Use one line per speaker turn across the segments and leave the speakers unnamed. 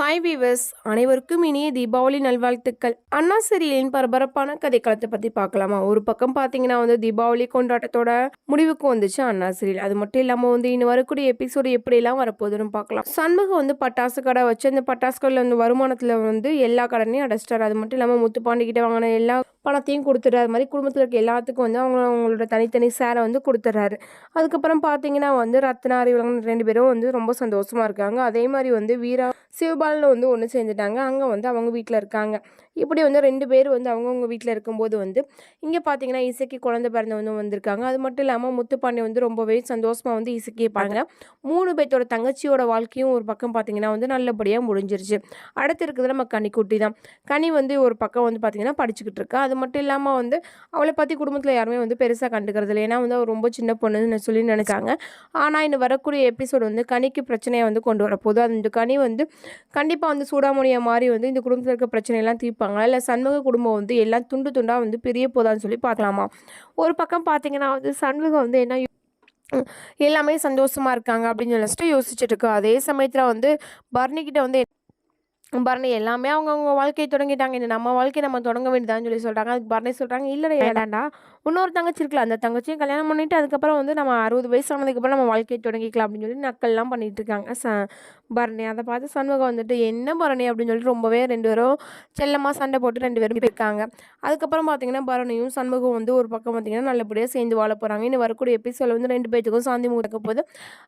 Hi viewers அனைவருக்கும் இனிய தீபாவளி நல்வாழ்த்துக்கள். அண்ணா சீரியலின் பரபரப்பான கதைக்களத்தை பற்றி பார்க்கலாமா? ஒரு பக்கம் பார்த்தீங்கன்னா வந்து தீபாவளி கொண்டாட்டத்தோட முடிவுக்கு வந்துச்சு அண்ணா சீரியல் அது மட்டும் இல்லாமல் வந்து இன்னும் வரக்கூடிய எபிசோடு எப்படியெல்லாம் வரப்போகுதுன்னு பார்க்கலாம். சண்முகம் வந்து பட்டாசு கடை வச்சு அந்த பட்டாசு கடையில் வந்து வருமானத்தில் வந்து எல்லா கடனையும் அடைச்சிட்டாரு. அது மட்டும் இல்லாமல் முத்துப்பாண்டிகிட்ட வாங்கின எல்லா பணத்தையும் கொடுத்துட்றாரு. அது மாதிரி குடும்பத்தில் இருக்க எல்லாத்துக்கும் வந்து அவங்க அவங்களோட தனித்தனி சேரை வந்து கொடுத்துட்றாரு. அதுக்கப்புறம் பார்த்தீங்கன்னா வந்து ரத்னா அறிவலங்க ரெண்டு பேரும் வந்து ரொம்ப சந்தோஷமாக இருக்காங்க. அதே மாதிரி வந்து வீரா சிவபாலன் வந்து ஒன்று செஞ்சுட்டாங்க அங்கே வந்து அவங்க வீட்டில் இருக்காங்க. இப்படி வந்து ரெண்டு பேர் வந்து அவங்கவுங்க வீட்டில் இருக்கும்போது வந்து இங்கே பார்த்தீங்கன்னா இசைக்கு குழந்தை பிறந்த வந்து வந்திருக்காங்க. அது மட்டும் இல்லாமல் முத்துப்பாண்டி வந்து ரொம்பவே சந்தோஷமாக வந்து இசைக்கு பாருங்க. மூணு பேர்த்தோட தங்கச்சியோட வாழ்க்கையும் ஒரு பக்கம் பார்த்தீங்கன்னா வந்து நல்லபடியாக முடிஞ்சிருச்சு. அடுத்து இருக்குது நம்ம கனிக்குட்டி தான். கனி வந்து ஒரு பக்கம் வந்து பார்த்தீங்கன்னா படிச்சுக்கிட்டு இருக்கா. அது மட்டும் இல்லாமல் வந்து அவளை பற்றி குடும்பத்தில் யாருமே வந்து பெருசாக கண்டுக்கிறது இல்லை ஏன்னா வந்து அவள் ரொம்ப சின்ன பொண்ணுன்னு சொல்லி நினச்சாங்க. ஆனால் இன்னும் வரக்கூடிய எபிசோடு வந்து கனிக்கு பிரச்சனையை வந்து கொண்டு வரப்போகுது. அந்த கனி வந்து கண்டிப்பாக வந்து சூடாமணியை மாதிரி வந்து இந்த குடும்பத்தில் இருக்க பிரச்சனையெல்லாம் தீர்ப்பாங்களா? இல்லை சண்முக குடும்பம் வந்து எல்லாம் துண்டு துண்டாக வந்து பிரிய போதான்னு சொல்லி பார்க்கலாமா? ஒரு பக்கம் பார்த்தீங்கன்னா வந்து சண்முகம் வந்து என்ன எல்லாமே சந்தோஷமாக இருக்காங்க அப்படின்னு நினச்சிட்டு யோசிச்சுட்டு இருக்கோம் அதே சமயத்தில் வந்து பர்னிக்கிட்ட வந்து பரணி எல்லாமே அவங்கவுங்க வாழ்க்கையை தொடங்கிட்டாங்க. இந்த நம்ம வாழ்க்கையை நம்ம தொடங்க வேண்டியதான்னு சொல்லி சொல்கிறாங்க அதுக்கு பரணி சொல்கிறாங்க இல்லை வேண்டாண்டா இன்னொரு தங்கச்சி இருக்கலாம் அந்த தங்கச்சியும் கல்யாணம் பண்ணிட்டு அதுக்கப்புறம் வந்து நம்ம அறுபது வயசு ஆனதுக்கப்புறம் நம்ம வாழ்க்கையை தொடங்கிக்கலாம் அப்படின்னு சொல்லி நக்கல்லாம் பண்ணிட்டு இருக்காங்க ச பரணி அதை பார்த்து சண்முகம் வந்துட்டு என்ன பரணி அப்படின்னு சொல்லி ரொம்பவே ரெண்டு பேரும் செல்லமாக சண்டை போட்டு ரெண்டு பேரும் போயிருக்காங்க. அதுக்கப்புறம் பார்த்தீங்கன்னா பரணியும் சண்முகம் வந்து ஒரு பக்கம் பார்த்தீங்கன்னா நல்லபடியாக சேர்ந்து வாழ போகிறாங்க இன்னும் வரக்கூடிய எபிசோட வந்து ரெண்டு பேர்த்துக்கும் சாந்தி முடிக்க போது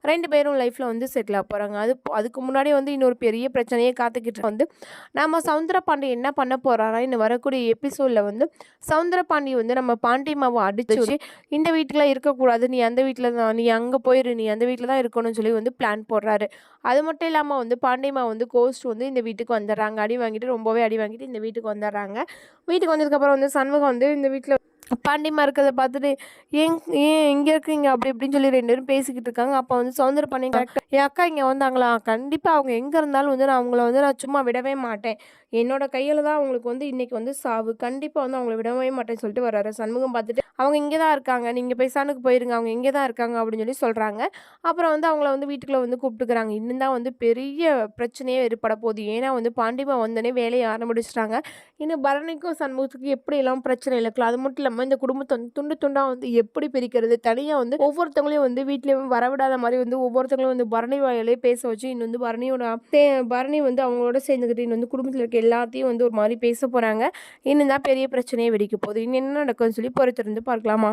ரெண்டு பேரும் லைஃப்பில் வந்து செட்டில் ஆக போகிறாங்க அது அதுக்கு முன்னாடி வந்து இன்னொரு பெரிய பிரச்சனையே காத்துக்கிட்டு வந்து நம்ம சவுந்தர பாண்டி என்ன பண்ண போகிறாரா இன்னும் வரக்கூடிய எபிசோடில் வந்து சவுந்தர பாண்டி வந்து நம்ம பாண்டி மாவை அடிச்சு இந்த வீட்டில் இருக்கக்கூடாது நீ அந்த வீட்டில் தான் நீ அங்கே போயிரு நீ அந்த வீட்டில் தான் இருக்கணும்னு சொல்லி வந்து பிளான் போடுறாரு. அது மட்டும் இல்லாமல் வந்து பாண்டியம்மா வந்து கோஸ்ட் வந்து இந்த வீட்டுக்கு வந்துடுறாங்க. அடி வாங்கிட்டு ரொம்பவே அடி வாங்கிட்டு இந்த வீட்டுக்கு வந்துடுறாங்க. வீட்டுக்கு வந்ததுக்கப்புறம் வந்து சண்முகம் வந்து இந்த வீட்டில் பாண்டியம்மா இருக்கிறத பார்த்துட்டு ஏன் ஏன் இங்கே இருக்கீங்க அப்படி இப்படின்னு சொல்லி ரெண்டு பேரும் பேசிக்கிட்டு இருக்காங்க. அப்போ வந்து பாண்டியன் கரெக்டாக என் அக்கா இங்கே வந்தாங்களா? கண்டிப்பாக அவங்க எங்கே இருந்தாலும் வந்து நான் அவங்கள வந்து நான் சும்மா விடவே மாட்டேன். என்னோட கையில் தான் அவங்களுக்கு வந்து இன்னைக்கு வந்து சாவு. கண்டிப்பாக வந்து அவங்கள விடவே மாட்டேன்னு சொல்லிட்டு வர்றாரு. சண்முகம் பார்த்துட்டு அவங்க இங்கே தான் இருக்காங்க. நீங்கள் பேசானுக்கு போயிருங்க. அவங்க இங்கே தான் இருக்காங்க. அப்படின்னு சொல்லி சொல்கிறாங்க அப்புறம் வந்து அவங்கள வந்து வீட்டுக்குள்ள வந்து கூப்பிட்டுக்கிறாங்க. இன்னும் தான் வந்து பெரிய பிரச்சனையே ஏற்பட போகுது. ஏன்னா வந்து பாண்டிமா வந்தோடனே வேலையை ஆரம்பிச்சிட்டாங்க. இன்னும் பரணிக்கும் சண்முகத்துக்கும் எப்படி எல்லாம் பிரச்சனை இருக்கலாம் அது மட்டும் இல்லாமல் இந்த குடும்பத்தை வந்து துண்டு துண்டாக வந்து எப்படி பிரிக்கிறது? தனியாக வந்து ஒவ்வொருத்தவங்களையும் வந்து வீட்லேயும் வரவிடாத மாதிரி வந்து ஒவ்வொருத்தவங்களையும் வந்து பரணி வாயிலே பேச வச்சு இன்னும் வந்து பரணியோட பரணி வந்து அவங்களோட சேர்ந்துக்கிட்டு இன்னும் வந்து குடும்பத்தில் இருக்க எல்லாத்தையும் வந்து ஒரு மாதிரி பேச போகிறாங்க இன்னும் தான் பெரிய பிரச்சனையே வெடிக்க போகுது. இன்னும் என்ன நடக்கும்னு சொல்லி பொறுத்திருந்து பார்க்கலாமா?